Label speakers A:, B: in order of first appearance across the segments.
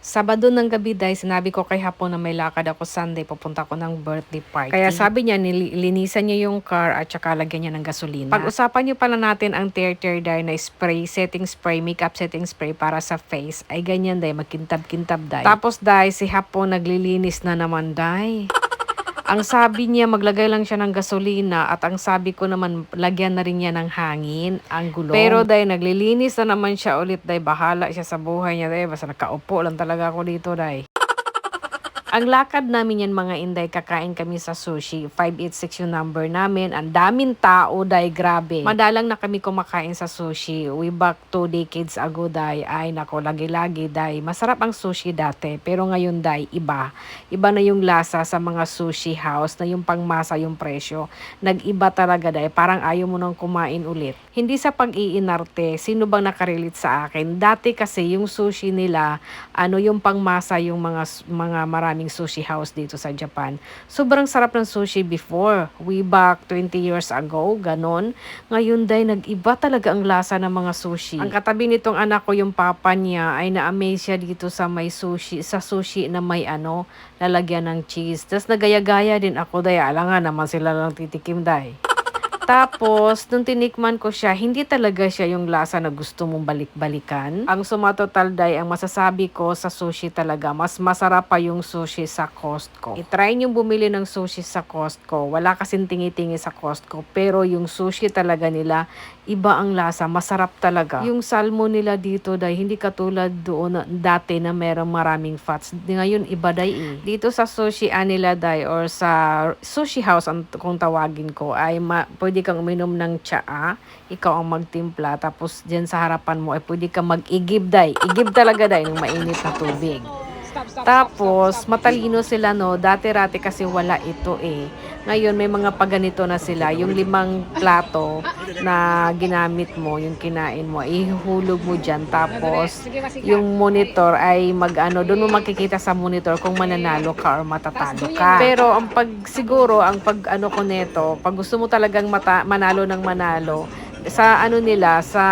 A: Sabado ng gabi dahil sinabi ko kay Hapon na may lakad ako Sunday, pupunta ko ng birthday party. Kaya sabi niya, nili- linisan niya yung car at saka lagyan niya ng gasolina. Pag-usapan niyo pala natin ang Tear Tear dye na spray, setting spray, makeup setting spray para sa face. Ay ganyan dahil magkintab-kintab dahil. Tapos dahil si Hapon naglilinis na naman dahil. Ang sabi niya, maglagay lang siya ng gasolina at ang sabi ko naman, lagyan na rin niya ng hangin, ang gulong. Pero dahil naglilinis na naman siya ulit, dahil bahala siya sa buhay niya, dahil basta nakaupo lang talaga ako dito, dahil. Ang lakad namin yan mga inday, kakain kami sa sushi. 586 yung number namin. Ang daming tao, day grabe. Madalang na kami kumakain sa sushi. We back two decades ago, day. Ay, nako, lagi-lagi, day. Masarap ang sushi dati. Pero ngayon, day, iba. Iba na yung lasa sa mga sushi house na yung pangmasa yung presyo. Nag-iba talaga, day. Parang ayaw mo nang kumain ulit. Hindi sa pag-iinarte, sino bang nakarelate sa akin? Dati kasi yung sushi nila, ano yung pangmasa yung mga mga maraming sushi house dito sa Japan. Sobrang sarap ng sushi before. We back 20 years ago, ganon. Ngayon day nag-iba talaga ang lasa ng mga sushi. Ang katabi nitong anak ko, yung papa niya, ay na-amaze siya dito sa may sushi, sa sushi na may ano, lalagyan ng cheese. Tapos nagaya-gaya din ako day. Alangan naman sila lang titikim day. Tapos, nung tinikman ko siya, hindi talaga siya yung lasa na gusto mong balik-balikan. Ang sumatotal day, ang masasabi ko sa sushi talaga, mas masarap pa yung sushi sa Costco. I-try nyo bumili ng sushi sa Costco. Wala kasing tingi-tingi sa Costco. Pero yung sushi talaga nila, iba ang lasa. Masarap talaga. Yung salmon nila dito, day, hindi katulad doon na, dati na merong maraming fats. Ngayon, iba day eh. Dito sa sushi anila day or sa sushi house ang kung tawagin ko ay ma- pwede kang uminom ng tsaa, ikaw ang magtimpla, tapos dyan sa harapan mo ay pwede kang mag-igib day. Igib talaga day ng mainit na tubig. Tapos, matalino sila no. Dati-rati kasi wala ito eh. Ngayon, may mga paganito na sila. Yung limang plato na ginamit mo, yung kinain mo, ihulog mo dyan. Tapos, yung monitor ay mag-ano, doon mo makikita sa monitor kung mananalo ka or matatalo ka. Pero, ang pag, siguro, ang pag, ano ko neto, pag gusto mo talagang mata, manalo ng manalo, sa ano nila, sa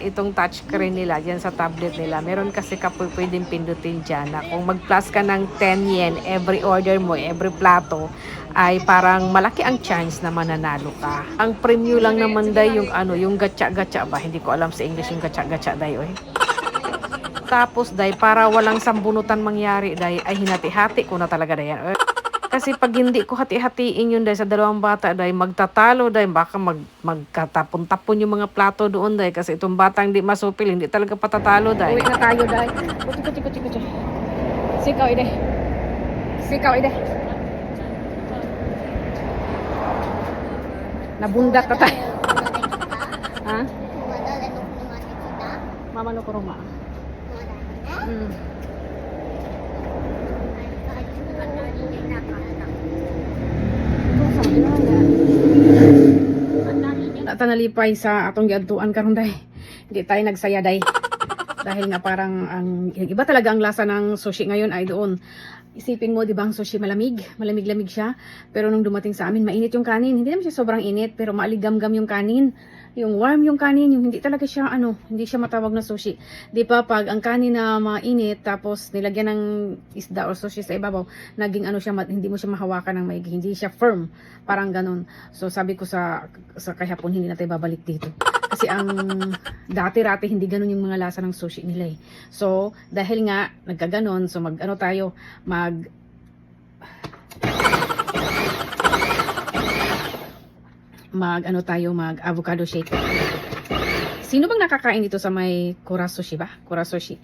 A: itong touchscreen nila, dyan sa tablet nila, meron kasi ka pwedeng pindutin dyan na kung mag-plus ka ng 10 yen every order mo, every plato, ay parang malaki ang chance na mananalo ka. Ang premyo lang naman day yung ano, yung gatsa-gatsa ba? Hindi ko alam sa English yung gatsa-gatsa day, oy. Tapos day, para walang sambunutan mangyari day, ay hinati-hati ko na talaga day yan. Oy. Kasi pag hindi ko hati-hatiin yun dahil sa dalawang bata dahil magtatalo dahil baka mag, magkatapon-tapon yung mga plato doon dahil kasi itong batang hindi masupil, hindi talaga patatalo dahil.
B: Uwi na tayo dahil. Kuchi, kuchi, kuchi, kuchi. Sikaw, ide. Sikaw, ide. Nabundat na tayo. ha? Mama no kuruma. Hmm. Nalipay sa atong giadtuan karon day. Hindi tayo nagsaya day. Dahil nga parang ang iba talaga ang lasa ng sushi ngayon ay doon. Isipin mo, di ba, ang sushi malamig? Malamig-lamig siya. Pero nung dumating sa amin, mainit yung kanin. Hindi naman siya sobrang init, pero maaligam-gam yung kanin. Yung warm yung kanin, yung hindi talaga siya, ano, hindi siya matawag na sushi. Di ba, pag ang kanin na mainit, tapos nilagyan ng isda or sushi sa ibabaw, naging ano siya, hindi mo siya mahawakan ng maigi. Hindi siya firm. Parang ganun. So, sabi ko sa, sa kahapon, hindi na tayo babalik dito. Kasi ang dati-rati hindi ganun yung mga lasa ng sushi nila eh. So, dahil nga nagkaganon, so mag ano tayo, mag mag ano tayo, mag avocado shake. Sino bang nakakain dito sa may Kura Sushi ba? Kura Sushi.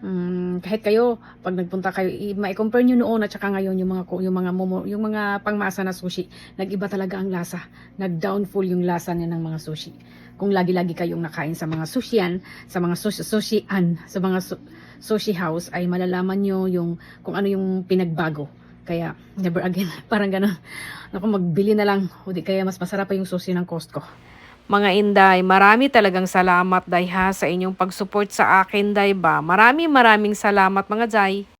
B: Mm, kahit kayo, pag nagpunta kayo, ma-compare nyo noon at saka ngayon yung mga, yung mga, momo, yung mga pangmasa na sushi, nag-iba talaga ang lasa. Nag-downfall yung lasa niya ng mga sushi. Kung lagi-lagi kayong nakain sa mga sushian, sa mga sushi, sushian, sa mga su- sushi house, ay malalaman nyo yung, kung ano yung pinagbago. Kaya, never again. Parang ganun. Ako, magbili na lang. O di kaya mas masarap pa yung sushi ng Costco.
A: Mga Inday, marami talagang salamat day ha sa inyong pag-support sa akin day ba. Marami maraming salamat mga Jai.